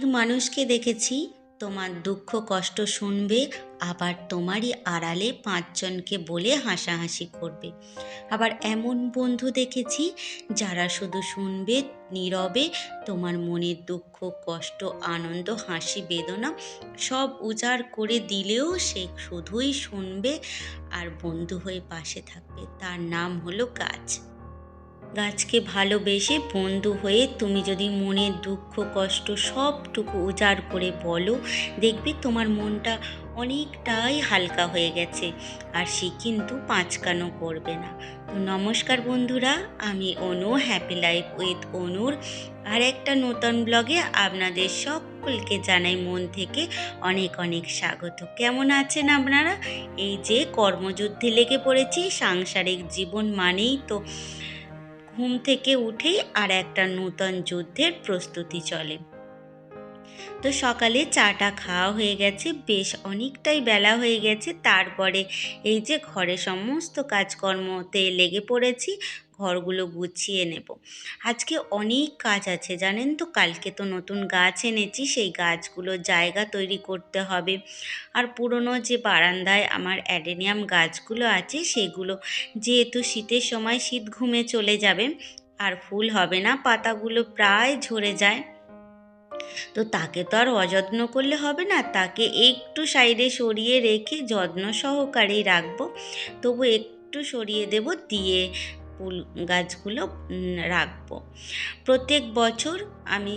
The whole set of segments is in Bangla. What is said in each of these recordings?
অনেক মানুষকে দেখেছি, তোমার দুঃখ কষ্ট শুনবে, আবার তোমারই আড়ালে পাঁচজনকে বলে হাসাহাসি করবে। আবার এমন বন্ধু দেখেছি, যারা শুধু শুনবে, নীরবে, তোমার মনের দুঃখ, কষ্ট, আনন্দ, হাসি, বেদনা সব উজাড় করে দিলেও সে শুধুই শুনবে আর বন্ধু হয়ে পাশে থাকবে। তার নাম হলো গাছ। গাছকে ভালোবেসে বন্ধু হয়ে তুমি যদি মনের দুঃখ, কষ্ট সবটুকু উজাড় করে বলো, দেখবে তোমার মনটা অনেকটাই হালকা হয়ে গেছে। আর সে কিন্তু পাঁচকানো করবে না। নমস্কার বন্ধুরা, আমি অনু হ্যাপি লাইফ উইথ অনুর আর একটা নতুন ব্লগে আপনাদের সকলকে জানাই মন থেকে অনেক অনেক স্বাগত। কেমন আছেন আপনারা? এই যে কর্মযুদ্ধে লেগে পড়েছি, সাংসারিক জীবন মানেই তো ঘুম থেকে উঠেই আর একটা নূতন যুদ্ধের প্রস্তুতি চলে। তো সকালে চাটা খাওয়া হয়ে গেছে, বেশ অনেকটাই বেলা হয়ে গেছে। তারপরে এই যে ঘরে সমস্ত কাজকর্মতে লেগে পড়েছি, ঘরগুলো গুছিয়ে নেব। আজকে অনেক কাজ আছে, জানেন তো? কালকে তো নতুন গাছ এনেছি, সেই গাছগুলো জায়গা তৈরি করতে হবে। আর পুরনো যে বারান্দায় আমার অ্যাডেনিয়াম গাছগুলো আছে, সেগুলো যেহেতু শীতের সময় শীত ঘুমে চলে যাবে, আর ফুল হবে না, পাতাগুলো প্রায় ঝরে যায়। তো তাকে তো আর অযত্ন করলে হবে না। তাকে একটু সাইডে সরিয়ে রেখে যত্ন সহকারেই রাখব। তবু একটু সরিয়ে দেব, দিয়ে ফুল গাছগুলো রাখব। প্রত্যেক বছর আমি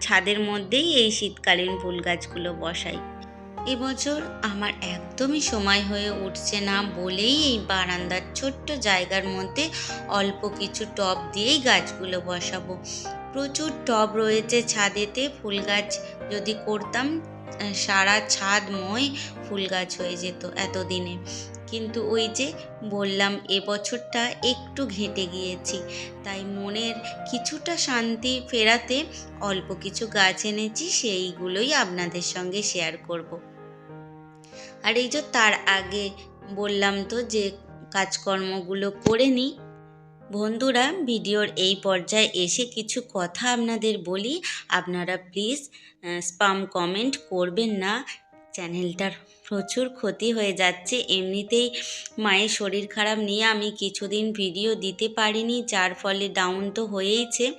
ছাদের মধ্যেই এই শীতকালীন ফুল গাছগুলো বসাই। এবছর আমার একদমই সময় হয়ে উঠছে না বলেই এই বারান্দার ছোট্ট জায়গার মধ্যে অল্প কিছু টব দিয়েই গাছগুলো বসাবো। প্রচুর টব রয়েছে ছাদেতে ফুল গাছ যদি করতাম সারা ছাদময় ফুল গাছ হয়ে যেত এতদিনে কিন্তু ওই যে বললাম এবছরটা একটু ঘেঁটে গিয়েছি, তাই মনের কিছুটা শান্তি ফেরাতে অল্প কিছু গাছ এনেছি, সেইগুলোই আপনাদের সঙ্গে শেয়ার করব। আর এই যে তার আগে বললাম তো যে কাজকর্মগুলো করে নিই বন্ধুরা, ভিডিওর এই পর্যায়ে এসে কিছু কথা আপনাদের বলি। আপনারা প্লিজ স্পাম কমেন্ট করবেন না। চ্যানেলটার প্রচুর ক্ষতি হয়ে যাচ্ছে। এমনিতেই মায়ের শরীর খারাপ নিয়ে আমি কিছুদিন ভিডিও দিতে পারিনি, যার ফলে ডাউন তো হয়েইছে।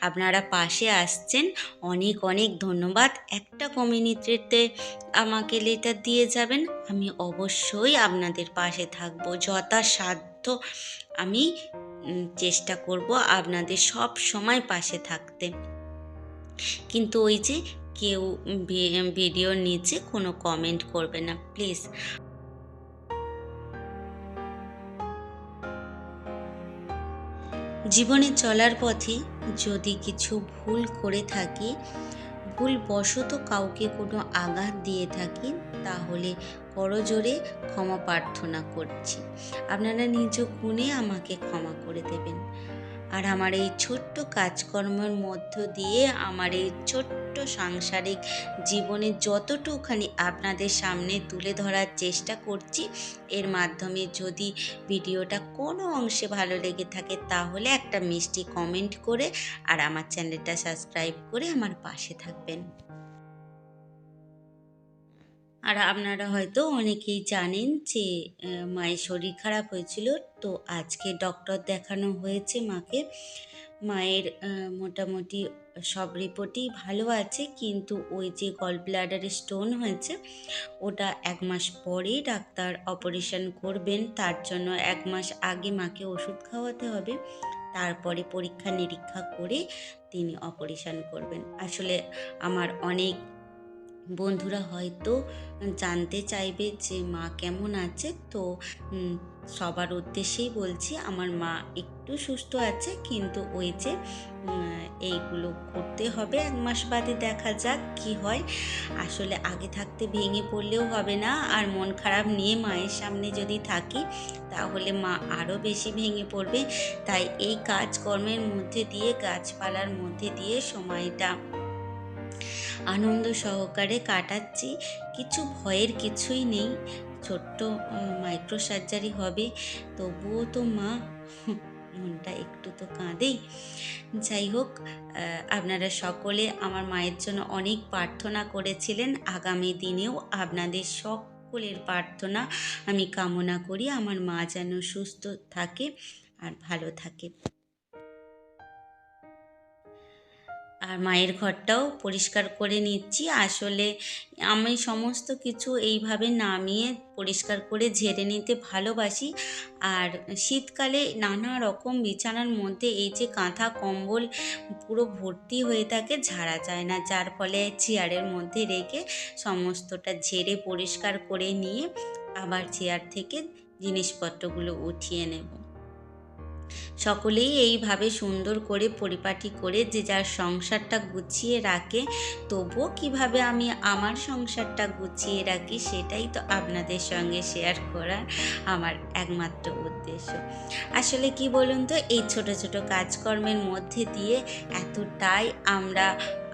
আপনারা পাশে আসছেন। অনেক অনেক ধন্যবাদ। একটা কমিউনিটিতে আমাকে লেটার দিয়ে যাবেন। আমি অবশ্যই আপনাদের পাশে থাকব। যথাসাধ্য আমি চেষ্টা করব আপনাদের সব সময় পাশে থাকতে। কিন্তু ওই যে কেউ ভিডিওর নিচে কোনো কমেন্ট করবে না প্লিজ জীবনে চলার পথে যদি কিছু ভুল করে থাকি ভুল বশত কাউকে কোনো আঘাত দিয়ে থাকি, তাহলে করজোরে ক্ষমা প্রার্থনা করছি। আপনারা নিজ গুণে আমাকে ক্ষমা করে দেবেন। আর আমার এই ছোট্ট কাজকর্মের মধ্য দিয়ে আমার এই ছোট্ট সাংসারিক জীবনে যতটুখানি আপনাদের সামনে তুলে ধরার চেষ্টা করছি, এর মাধ্যমে যদি ভিডিওটা কোনো অংশে ভালো লেগে থাকে তাহলে একটা মিষ্টি কমেন্ট করে আর আমার চ্যানেলটা সাবস্ক্রাইব করে আমার পাশে থাকবেন। আর আপনারা হয়তো অনেকেই জানেন যে মায়ের শরীর খারাপ হয়েছিল। তো আজকে ডক্টর দেখানো হয়েছে মাকে। মায়ের মোটামুটি সব রিপোর্টই ভালো আছে, কিন্তু ওই যে গল ব্লাডারে স্টোন হয়েছে, ওটা এক মাস পরেই ডাক্তার অপারেশন করবেন। তার জন্য এক মাস আগে মাকে ওষুধ খাওয়াতে হবে। তারপরে পরীক্ষা নিরীক্ষা করে তিনি অপারেশন করবেন। আসলে আমার অনেক বন্ধুরা হয়তো জানতে চাইবে যে মা কেমন আছে। তো সবার উদ্দেশ্যেই বলছি, আমার মা একটু সুস্থ আছে, কিন্তু ওই যে এইগুলো করতে হবে, এক মাস বাদে দেখা যাক কি হয়। আসলে আগে থাকতে ভেঙে পড়লেও হবে না, আর মন খারাপ নিয়ে মায়ের সামনে যদি থাকি, তাহলে মা আরও বেশি ভেঙে পড়বে। তাই এই কাজকর্মের মধ্যে দিয়ে, গাছপালার মধ্যে দিয়ে সময়টা আনন্দ সহকারে কাটাচ্ছি। কিছু ভয়ের কিছুই নেই। ছোট্ট মাইক্রো সার্জারি হবে। তবুও তো মা, মনটা একটু তো কাঁদেই। যাই হোক আপনারা সকলে আমার মায়ের জন্য অনেক প্রার্থনা করেছিলেন। আগামী দিনেও আপনাদের সকলের প্রার্থনা আমি কামনা করি। আমার মা যেন সুস্থ থাকে আর ভালো থাকে। আর মায়ের ঘরটাও পরিষ্কার করে নিচ্ছি। আসলে আমি সমস্ত কিছু এইভাবে নামিয়ে পরিষ্কার করে ঝেড়ে নিতে ভালোবাসি। আর শীতকালে নানা রকম বিছানার মধ্যে এই যে কাঁথা, কম্বল পুরো ভর্তি হয়ে থাকে, ঝাড়া যায় না। যার ফলে চেয়ারের মধ্যে রেখে সমস্তটা ঝেড়ে পরিষ্কার করে নিয়ে আবার চেয়ার থেকে জিনিসপত্রগুলো উঠিয়ে নেব। সকলেই এইভাবে সুন্দর করে পরিপাটি করে যে যার সংসারটা গুছিয়ে রাখে, তবুও কীভাবে আমি আমার সংসারটা গুছিয়ে রাখি সেটাই তো আপনাদের সঙ্গে শেয়ার করার আমার একমাত্র উদ্দেশ্য। আসলে কি বলুন তো, এই ছোট ছোট কাজকর্মের মধ্যে দিয়ে এতটাই আমরা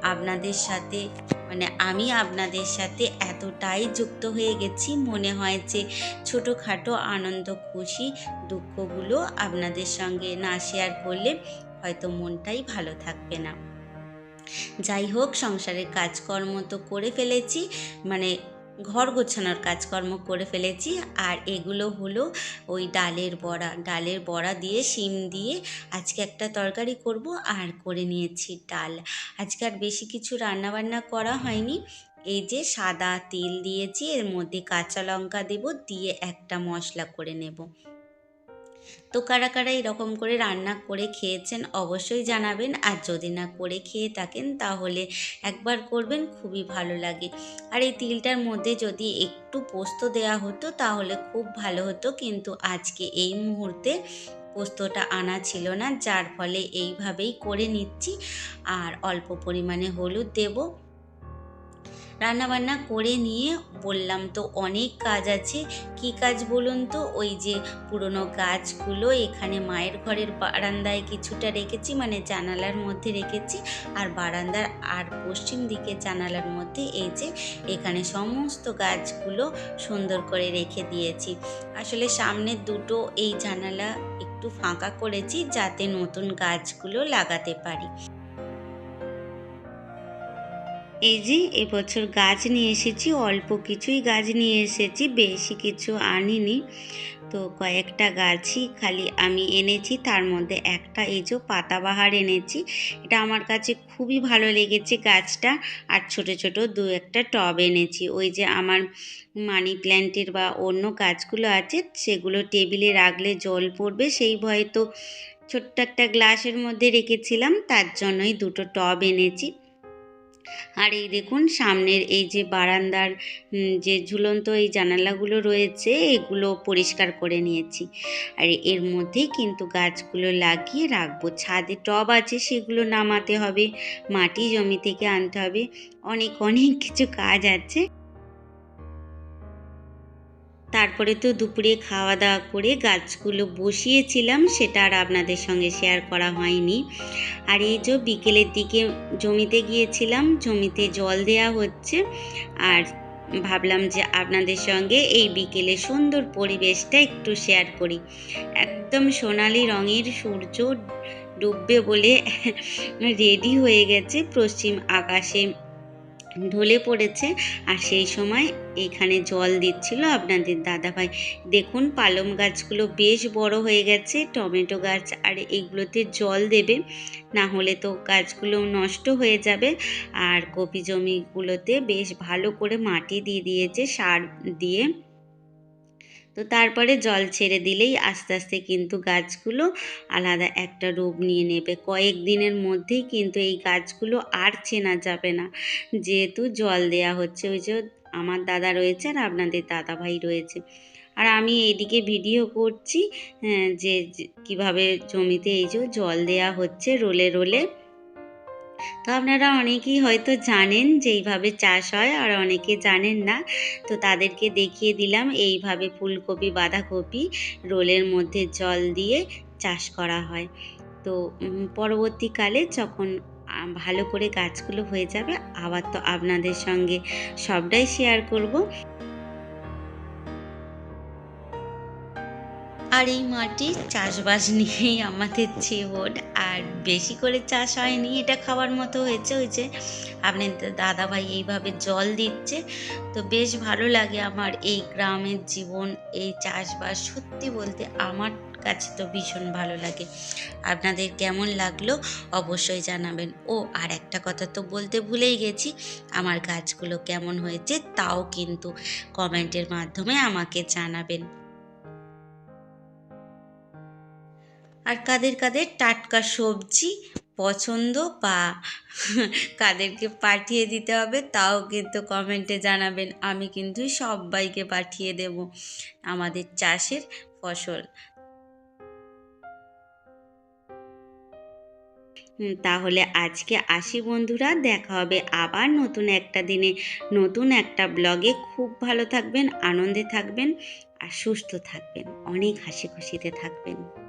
আপনাদের সাথে মানে আমি আপনাদের সাথে এতটাই যুক্ত হয়ে গেছি। মনে হয় যে ছোটোখাটো আনন্দ, খুশি, দুঃখগুলো আপনাদের সঙ্গে না শেয়ার করলে হয়তো মনটাই ভালো থাকবে না। যাই হোক, সংসারের কাজকর্ম তো করে ফেলেছি। মানে ঘর গোছানোর কাজকর্ম করে ফেলেছি। আর এগুলো হলো ওই ডালের বড়া। ডালের বড়া দিয়ে শিম দিয়ে আজকে একটা তরকারি করব আর করে নিয়েছি ডাল। আজকে আর বেশি কিছু রান্নাবান্না করা হয়নি। এই যে সাদা তেল দিয়েছি, এর মধ্যে কাঁচা লঙ্কা দেব, দিয়ে একটা মশলা করে নেব। তো কারা কারা এরকম করে রান্না করে খেয়েছেন অবশ্যই জানাবেন। আর যদি না করে খেয়ে থাকেন তাহলে একবার করবেন, খুবই ভালো লাগে। আর এই তিলটার মধ্যে যদি একটু পোস্ত দেওয়া হতো তাহলে খুব ভালো হতো। কিন্তু আজকে এই মুহূর্তে পোস্তটা আনা ছিল না, যার ফলে এইভাবেই করে নিচ্ছি। আর অল্প পরিমাণে হলুদ দেবো। রান্নাবান্না করে নিয়ে বললাম, তো অনেক কাজ আছে, কি কাজ বলুন তো? ওই যে পুরনো গাছগুলো, এখানে মায়ের ঘরের বারান্দায় কিছুটা রেখেছি মানে জানালার মধ্যে রেখেছি, আর বারান্দার আর পশ্চিম দিকে জানালার মধ্যে এই যে এখানে সমস্ত গাছগুলো সুন্দর করে রেখে দিয়েছি। আসলে সামনের দুটো এই জানালা একটু ফাঁকা করেছি, যাতে নতুন গাছগুলো লাগাতে পারি। এই যে, এবছর গাছ নিয়ে এসেছি, অল্প কিছুই গাছ নিয়ে এসেছি, বেশি কিছু আনিনি। তো কয়েকটা গাছই খালি আমি এনেছি, তার মধ্যে একটা এই যে পাতাবাহার এনেছি। এটা আমার কাছে খুবই ভালো লেগেছে গাছটা। আর ছোট ছোট দু একটা টব এনেছি। ওই যে আমার মানি প্ল্যান্টের বা অন্য গাছগুলো আছে, সেগুলো টেবিলে রাখলে জল পড়বে। সেই ভয়ে তো ছোট্ট একটা গ্লাসের মধ্যে রেখেছিলাম, তার জন্যই দুটো টব এনেছি। আর এই দেখুন, সামনের এই যে বারান্দার যে ঝুলন্ত এই জানালাগুলো রয়েছে, এগুলো পরিষ্কার করে নিয়েছি। আর এর মধ্যেই কিন্তু গাছগুলো লাগিয়ে রাখব। ছাদে টব আছে, সেগুলো নামাতে হবে, মাটি জমি থেকে আনতে হবে। অনেক অনেক কিছু কাজ আছে। তারপরে তো দুপুরে খাওয়া দাওয়া করে গাছগুলো বসিয়েছিলাম, সেটা আর আপনাদের সঙ্গে শেয়ার করা হয়নি। আর এই যে বিকেলের দিকে জমিতে গিয়েছিলাম, জমিতে জল দেয়া হচ্ছে। আর ভাবলাম যে আপনাদের সঙ্গে এই বিকেলে সুন্দর পরিবেশটা একটু শেয়ার করি। একদম সোনালি রঙের সূর্য ডুববে বলে রেডি হয়ে গেছে, পশ্চিম আকাশে ঢলে পড়েছে। আর সেই সময় এইখানে জল দিচ্ছিল আপনাদের দাদাভাই। দেখুন পালং গাছগুলো বেশ বড় হয়ে গেছে, টমেটো গাছ আর এইগুলোতে জল দেবে। না হলে তো গাছগুলো নষ্ট হয়ে যাবে। আর কপি জমিগুলোতে বেশ ভালো করে মাটি দিয়ে দিয়েছে, সার দিয়ে। তো তারপরে জল ছেড়ে দিলেই আস্তে আস্তে কিন্তু গাছগুলো আলাদা একটা রূপ নিয়ে নেবে। কয়েক দিনের মধ্যেই কিন্তু এই গাছগুলো আর চেনা যাবে না। যেহেতু জল দেয়া হচ্ছে ওই যে আমার দাদা রয়েছে আর আপনাদের দাদা ভাই রয়েছে। আর আমি এইদিকে ভিডিও করছি হ্যাঁ, যে কীভাবে জমিতে এই যে জল দেয়া হচ্ছে রোলে রোলে তো আপনারা অনেকেই হয়তো জানেন যে এইভাবে চাষ হয় আর অনেকে জানেন না। তো তাদেরকে দেখিয়ে দিলাম এইভাবে ফুলকপি, বাঁধাকপি রোলের মধ্যে জল দিয়ে চাষ করা হয়। তো পরবর্তীকালে যখন ভালো করে গাছগুলো হয়ে যাবে, আবার তো আপনাদের সঙ্গে সবটাই শেয়ার করব। আর এই মাটির চাষবাস নিয়েই আমাদের জীবন, আর বেশি করে চাষ হয়নি, এটা খাওয়ার মতো হয়েছে, ওই যে আপনার দাদা ভাই এইভাবে জল দিচ্ছে, তো বেশ ভালো লাগে আমার এই গ্রামের জীবন, এই চাষবাস, সত্যি বলতে আমার কাছে তো ভীষণ ভালো লাগে। আপনাদের কেমন লাগল অবশ্যই জানাবেন। ও, আর একটা কথা তো বলতে ভুলেই গেছি, আমার গাছগুলো কেমন হয়েছে তাও কিন্তু কমেন্টের মাধ্যমে আমাকে জানাবেন। আর কাদের কাদের টাটকা সবজি পছন্দ বা কাদেরকে পাঠিয়ে দিতে হবে তাও কিন্তু কমেন্টে জানাবেন। আমি কিন্তু সবাইকে পাঠিয়ে দেব আমাদের চাষের ফসল। তাহলে আজকে আসি বন্ধুরা, দেখা হবে আবার নতুন একটা দিনে, নতুন একটা ব্লগে। খুব ভালো থাকবেন, আনন্দে থাকবেন আর সুস্থ থাকবেন, অনেক হাসি খুশিতে থাকবেন।